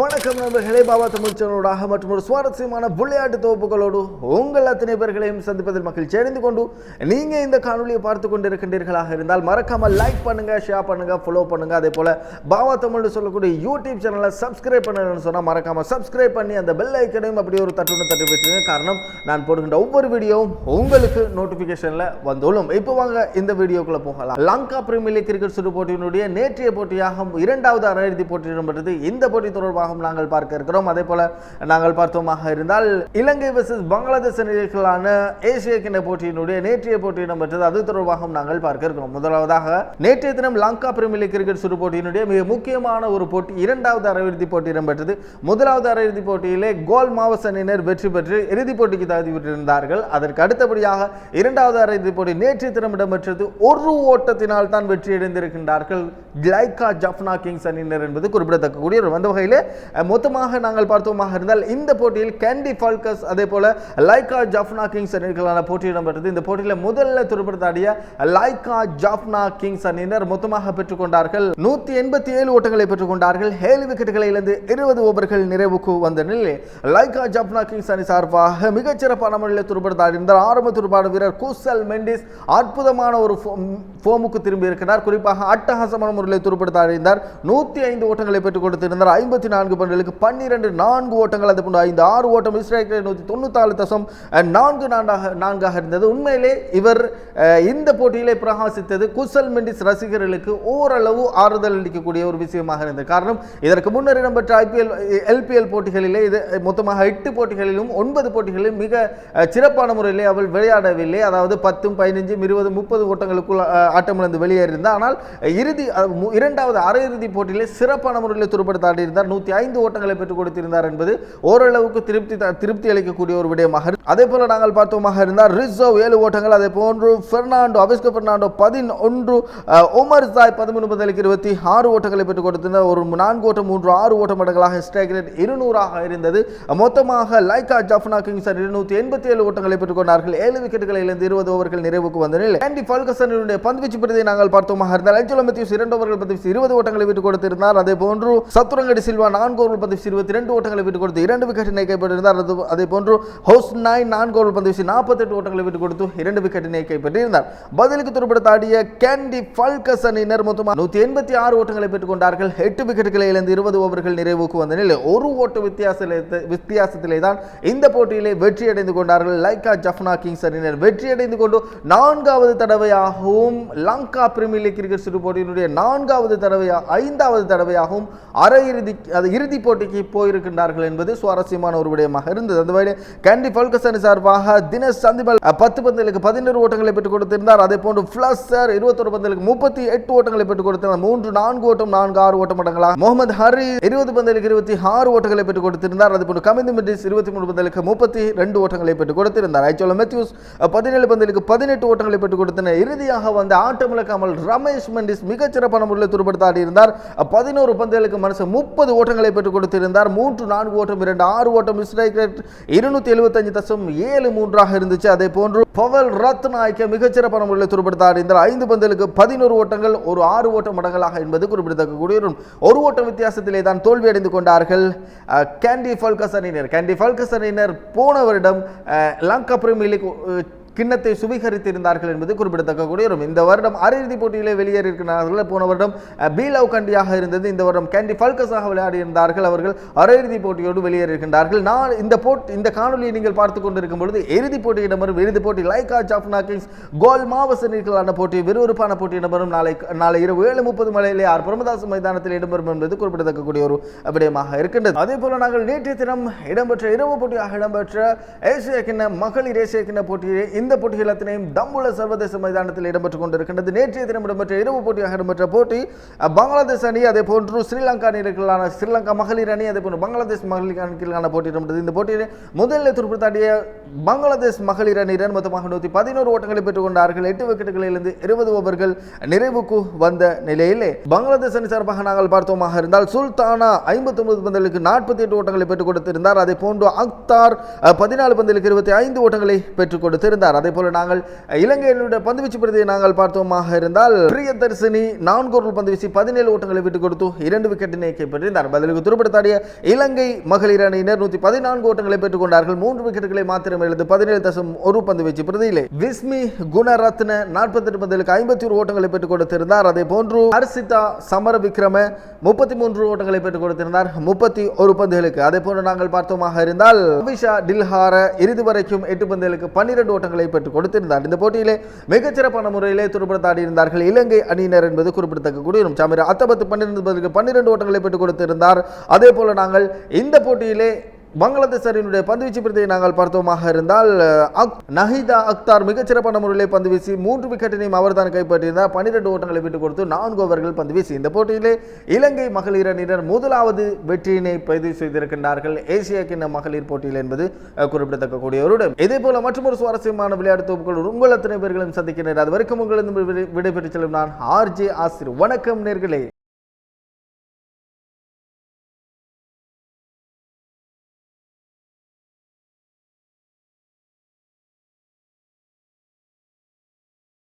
வணக்கம் நண்பர்களே பாபா தமிழ் சேனலோடாக மற்றும் ஒரு சுவாரஸ்யமான விளையாட்டு தொகுப்புகளோடு உங்கள் அத்தனை பேர்களையும் சந்திப்பதில் மகிழ்ச்சி அடைந்து கொண்டு நீங்கள் இந்த காணொலியை பார்த்து கொண்டு இருக்கின்றீர்களாக இருந்தால் மறக்காமல் லைக் பண்ணுங்க ஷேர் பண்ணுங்க ஃபாலோ பண்ணுங்க. அதே போல பாபா தமிழ்னு சொல்லக்கூடிய யூடியூப் சேனலை சப்ஸ்கிரைப் பண்ணணும்னு சொன்னால் மறக்காமல் சப்ஸ்கிரைப் பண்ணி அந்த பெல் ஐக்கனையும் அப்படி ஒரு தட்டுன்னு தட்டி வச்சுருங்க. காரணம் நான் போடுகின்ற ஒவ்வொரு வீடியோவும் உங்களுக்கு நோட்டிஃபிகேஷனில் வந்துள்ளும். இப்போ வாங்க இந்த வீடியோக்குள்ளே போகலாம். லங்கா பிரீமியர் லீக் கிரிக்கெட் சுற்று போட்டியினுடைய நேற்றைய போட்டியாகும் இரண்டாவது அரையிறுதி போட்டி இடம்பெற்றது. இந்த போட்டி தொடர்பாக நாங்கள் பார்க்க இருக்கிறோம். அதே போல நாங்கள் பார்த்தோமாக இருந்தால் இலங்கை வர்சஸ் பங்களாதேஷ் அணிகளான ஏசிய கிண்ண போட்டியினுடைய நேற்றைய போட்டி இடம்பெற்றது. அது தொடர்பாக நாங்கள் பார்க்க இருக்கிறோம். முதலாவதாக நேற்றைய தினம் லங்கா பிரீமியர் லீக் கிரிக்கெட் சுற்று போட்டியினுடைய மிக முக்கியமான ஒரு போட்டி இரண்டாவது அரையிறுதி போட்டி இடம்பெற்றது. முதலாவது அரையிறுதி போட்டியிலே கோல் மாவஸ் அணியினர் வெற்றி பெற்று இறுதிப் போட்டிக்கு தகுதி பெற்றிருந்தார்கள். அதற்கு அடுத்தபடியாக இரண்டாவது அரையிறுதி போட்டி நேற்றைய தினம் இடம்பெற்றது. ஒரு ஓட்டத்தினால் தான் வெற்றி அடைந்திருக்கின்றார்கள். ஜப்னா கிங்ஸ் அணியினர் என்பது குறிப்பிடத்தக்கக்கூடிய ஒரு வந்த வகையில் மொத்தமாக நாங்கள் பார்த்தோமாக இருந்தால் இந்த போட்டியில் கேண்டி ஃபால்கஸ் அதே போல லைக்கா ஜாஃப்னா கிங்ஸ் அணிகளான போட்டி இடம்பெற்றது. இந்த போட்டியில் முதல்ல துடுப்படுத்தாடிய லைக்கா ஜாஃப்னா கிங்ஸ் அணியினர் மொத்தமாக பெற்றுக்கொண்டார்கள். நூத்தி எண்பத்தி ஏழு ஓட்டங்களை பெற்றுக்கொண்டார்கள். ஏழு விக்கெட்டுகளை இழந்து இருபது ஓவர்கள் நிறைவுக்கு வந்த நிலையில் லைக்கா ஜப்னா கிங்ஸ் அணி சார்பாக மிகச்சிறப்பான முறையில் துடுப்படுத்தாடியிருந்தார் ஆரம்ப துடுப்பாடு வீரர் கூசல் மெண்டிஸ் அற்புதமான ஒரு ஃபோமுக்கு திரும்பி இருக்கிறார். குறிப்பாக அட்டகாசமான முறையில் துடுப்படுத்தாடியிருந்தார் நூத்தி ஐந்து ஓட்டங்களை பெற்றுக் கொடுத்திருந்தார். ஐம்பத்தி நான்கு பந்துகளுக்கு பன்னிரண்டு நான்கு ஓட்டங்கள் அது போன்ற ஐந்து ஆறு ஓட்டம் ஸ்ட்ரைக் நூற்றி தொண்ணூத்தாலு தசம் நான்கு நான்காக நான்காக இருந்தது. உண்மையிலே இவர் இந்த போட்டியிலே பிரகாசித்தது குசல் மெண்டிஸ் ரசிகர்களுக்கு ஓரளவு ஆறுதல் அளிக்கக்கூடிய ஒரு விஷயமாக இருந்தது. காரணம் இதற்கு முன்னர் இடம்பெற்ற ஐபிஎல் எல்பிஎல் போட்டிகளிலே இது மொத்தமாக எட்டு போட்டிகளிலும் ஒன்பது போட்டிகளிலும் மிக சிறப்பான முறையிலே அவள் விளையாடவில்லை. அதாவது பத்தும் பதினஞ்சும் இருபது முப்பது ஓட்டங்களுக்குள் ஆட்டமிழந்து வெளியேறியிருந்தார். ஆனால் இறுதி இரண்டாவது அரையிறுதி போட்டியிலே சிறப்பான முறையில் துடுப்படுத்தாடி இருந்தார் நூற்றி ஐந்து ஓட்டங்களை பெற்றுக் கொடுத்திருந்தார் என்பது ஓரளவுக்கு திருப்தி திருப்தி அளிக்கக்கூடிய ஒரு விடயமாக அதே போல நாங்கள் பார்த்தோமாக இருந்தால் ரிசர்வ் ஏழு ஓட்டங்கள் அதே போன்று பெர்னாண்டோ அபிஸ்கோ பெர்னாண்டோ பதினொன்று அஹ், உமர் சாய் பதிமூணு பதிலுக்கு இருபத்தி ஆறு ஓட்டங்களை பெற்றுக் கொடுத்திருந்தார். ஒரு நான்கு ஓட்டம் மூன்று ஆறு ஓட்டம் மடங்களாக ஸ்ட்ரைக் ரேட் இருநூறாக இருந்தது. மொத்தமாக லைகா ஜஃப்னா கிங்ஸர் இருநூத்தி எண்பத்தி ஏழு ஓட்டங்களை பெற்றுக் கொண்டார்கள். ஏழு விக்கெட்டுகளை இழந்து இருபது ஓவர்கள் நிறைவுக்கு வந்த நிலையில் ஆண்டி பல்கசனுடைய பந்துவீச்சு பிரதியை நாங்கள் பார்த்தோமாக இருந்தால் அஞ்சலோ மெத்தியூஸ் இரண்டு ஓவர்கள் பந்து இருபது ஓட்டங்களை விட்டுக் கொடுத்திருந்தார். அதே போன்று சத்துரங்கடி சில்வா நான்கு ஓவர்கள் பந்து இருபத்தி ரெண்டு ஓட்டங்களை விட்டுக் கொடுத்து இரண்டு விக்கெட்டினை கைப்பற்றியிருந்தார். அது அதே போன்று ஹவுஸ் நைன் நான்கு ஓவர்கள் பந்து வீசி நாற்பத்தெட்டு ஓட்டங்களை விட்டுக் கொடுத்து இரண்டு விக்கெட்டினை கைப்பற்றியிருந்தார். பதிலுக்கு துடுப்படுத்த ஆடிய கேண்டி பல்கஸ் அணியினர் மொத்தமாக நூற்றி எண்பத்தி ஆறு ஓட்டங்களை பெற்றுக் கொண்டார்கள். எட்டு விக்கெட்டுகளை இழந்து இருபது ஓவர்கள் நிறைவுக்கு வந்த நிலையில் ஒரு ஓட்டு வித்தியாசத்திலே வித்தியாசத்திலே தான் இந்த போட்டியிலே வெற்றி அடைந்து கொண்டார்கள். லைக்கா ஜஃப்னா கிங்ஸ் அணியினர் வெற்றி அடைந்து கொண்டு நான்காவது தடவையாகவும் லங்கா பிரீமியர் லீக் கிரிக்கெட் சுற்று போட்டியினுடைய நான்காவது தடவையாக ஐந்தாவது தடவையாகவும் அரையிறுதி அது இறுதிப் போட்டிக்கு போயிருக்கின்றார்கள் என்பது சுவாரஸ்யமான ஒரு விடயமாக இருந்தது. அந்த வகையில் கேண்டி பல்கஸ் அணி சார்பாக தினேஷ் சந்திமல் பத்து பந்தலுக்கு பதினோரு ஓட்டங்களை பெற்றுக் கொடுத்திருந்தார். அதே போன்று ஃபிளஸர் இருபத்தொரு பந்தலுக்கு முப்பத்தி எட்டு ஓட்டங்களை பெற்றுக் கொடுத்திருந்தார். மூன்று நான்கு ஓட்டம் நான்கு ஆறு ஓட்டம் அடங்கலாம். முகமது ஹரி இருபது பந்தலுக்கு இருபத்தி ஆறு ஓட்டங்களை பெற்றுக் கொடுத்திருந்தார். அதே போன்று கமிந்து மெட்ரிஸ் இருபத்தி மூணு பந்தலுக்கு முப்பத்தி ரெண்டு ஓட்டங்களை பெற்றுக் கொடுத்திருந்தார். ஐச்சோல மெத்யூஸ் பதினேழு பந்தலுக்கு பதினெட்டு ஓட்டங்களை பெற்றுக் கொடுத்தனர் இறுதியாக வந்த ஆட்டமிழக்காமல் ரமேஷ் மெண்டிஸ் மிகச்சிறப்பான முறையில் துடுப்படுத்தாடி இருந்தார். பதினோரு பந்தலுக்கு மனுஷன் முப்பது ஓட்டங்கள் பெற்றுக் கொடுத்திருந்தார். மூன்று நான்கு ஓட்டம் இரண்டு ஆறு ஓட்டம் ஸ்ட்ரைக் ரேட் இருநூத்தி எழுபத்தஞ்சு தசம் ஏழு மூன்றாக இருந்துச்சு. அதே போன்று பவல் ரத்நாயக்க மிகச்சிறப்பான முறையில் துடுப்படுத்தாடி இருந்தார் ஐந்து பந்தலுக்கு பதினோரு ஓட்டங்கள் ஒரு ஆறு ஓட்டம் மடங்களாக என்பது குறிப்பிடத்தக்கக்கூடிய ஒரு ஒரு வித்தியாசத்திலே தான் தோல்வி அடைந்து கொண்டார்கள் கேண்டி ஃபல்கஸ் அணியினர் கேண்டி ஃபல்கஸ் அணியினர் போன வருடம் லங்கா பிரீமியர் லீக் கிண்ணத்தை சுவீகரித்திருந்தார்கள் என்பது குறிப்பிடத்தக்கக்கூடிய ஒரு இந்த வருடம் அரையிறுதி போட்டியிலே வெளியேறியிருக்கிறார்கள். போன வருடம் பீலவ் கண்டியாக இருந்தது. இந்த வருடம் கேண்டி ஃபல்கஸாக விளையாடி இருந்தார்கள் அவர்கள் அரையிறுதி போட்டியோடு வெளியேறியிருக்கின்றார்கள். நான் இந்த போட்டி இந்த காணொலியை நீங்கள் பார்த்து கொண்டிருக்கும் பொழுது இறுதிப் போட்டி இடம்பெறும். இறுதி போட்டி லைகா ஜாஃப்னா கிங்ஸ் கோல் மாவசனிகளான போட்டி விறுவிறுப்பான போட்டி இடம்பெறும். நாளை நாளை இரவு ஏழு முப்பது மலையிலே ஆர். பிரமதாஸ் மைதானத்தில் இடம்பெறும் என்பது குறிப்பிடத்தக்கக்கூடிய ஒரு விடயமாக இருக்கின்றது. அதே போல நாங்கள் நேற்றைய தினம் இடம்பெற்ற இரவு போட்டியாக இடம்பெற்ற ஏசிய கிண்ண மகளிர் ஏசிய கிண்ண போட்டியை இந்த போட்டிகள் அத்தனையும் தம்புல சர்வதேச மைதானத்தில் இடம்பெற்றுக் கொண்டிருக்கின்றது. நேற்றைய தினம் இடம்பெற்ற இரவு போட்டியாக இடம்பெற்ற போட்டி பங்களாதேஷ் அணி அதே போன்று ஸ்ரீலங்கா அணிகளான ஸ்ரீலங்கா மகளிர் அணி அதே போன்று பங்களாதேஷ் மகளிர் அணிக்கான போட்டி இடம்பெற்றது. இந்த போட்டியில் முதலில் துடுப்படுத்தாடிய பங்களாதேஷ் மகளிர் அணியினர் மொத்தமாக நூற்றி பதினோரு ஓட்டங்களை பெற்றுக் கொண்டார்கள். எட்டு விக்கெட்டுகளிலிருந்து இருபது ஓவர்கள் நிறைவுக்கு வந்த நிலையிலே பங்களாதேஷ் அணி சார்பாக நாங்கள் பார்த்தோமாக இருந்தால் சுல்தானா ஐம்பத்தி ஒன்பது பந்தலுக்கு நாற்பத்தி எட்டு ஓட்டங்களை பெற்றுக் கொடுத்திருந்தார். அதே போன்று அக்தார் பதினாலு பந்தலுக்கு இருபத்தி ஐந்து ஓட்டங்களை பெற்றுக் கொடுத்திருந்தார். அதே போல நாங்கள் இலங்கையினுடைய பந்துவீச்சு பிரதியை நாங்கள் பார்த்தோமாக இருந்தால் பிரியதர்சினி நான்கு ஓவர்கள் பந்துவீச்சு பதினேழு ஓட்டங்களை விட்டுக் கொடுத்து இரண்டு விக்கெட்டினை கைப்பற்றினார் பதிலுக்கு துருப்படுத்தாடிய இலங்கை மகளிர் அணியினர் நூற்றி பதினான்கு ஓட்டங்களை பெற்றுக் கொண்டார்கள். மூன்று விக்கெட்டுகளை மாத்திரம் எழுந்து பதினேழு தசம் ஒரு பந்து வீச்சு பிரதியிலே. விஸ்மி குணரத்ன நாற்பத்தி எட்டு பந்திலுக்கு ஐம்பத்தி ஒரு ஓட்டங்களை பெற்றுக் கொடுத்திருந்தார். அதே போன்று ஹர்ஷிதா சமர விக்ரம முப்பத்தி மூன்று ஓட்டங்களை பெற்றுக் கொடுத்திருந்தார். முப்பத்தி ஒரு பந்துகளுக்கு. அதே போன்று நாங்கள் பார்த்தோமாக இருந்தால் அபிஷா டில்ஹார இறுதி வரைக்கும் எட்டு பந்துகளுக்கு பன்னிரண்டு ஓட்டங்களை பெற்றுக் கொடுத்திருந்தார். இந்த போட்டியிலே மிகச்சிறப்பான முறையிலே துருப்படுத்தாடி இருந்தார்கள் இலங்கை அணியினர் என்பது குறிப்பிடத்தக்க கூடியும் சாமிர அத்தபத்து பன்னிரண்டு பதிலுக்கு பன்னிரண்டு ஓட்டங்களை பெற்றுக் கொடுத்திருந்தார். அதே போல நாங்கள் இந்த போட்டியிலே பங்களாதேசரினுடைய பந்துவீச்சு பிரதியை நாங்கள் பார்த்தோமாக இருந்தால் அக்- நஹிதா அக்தார் மிகச்சிறப்பான முறையிலே பந்து வீசி மூன்று விக்கெட்டினையும் அவர் தான் கைப்பற்றியிருந்தார். பன்னிரெண்டு ஓட்டங்களை விட்டுக் கொடுத்து நான்கு ஓவர்கள் பந்து வீசி இந்த போட்டியிலே இலங்கை மகளிர் அணியினர் முதலாவது வெற்றியினை பதிவு செய்திருக்கின்றார்கள். ஏசியா கிண்ண மகளிர் போட்டியில் என்பது குறிப்பிடத்தக்க கூடியவருடன் இதே போல மற்றொரு சுவாரஸ்யமான விளையாட்டு தொகுப்புகள் உங்கள் அத்தனை பேர்களும் சந்திக்கின்றனர் அது வரைக்கும் உங்களிடம் விடைபெற்று செல்லும் நான் ஆர்ஜே ஆசிர். வணக்கம் நேர்களே.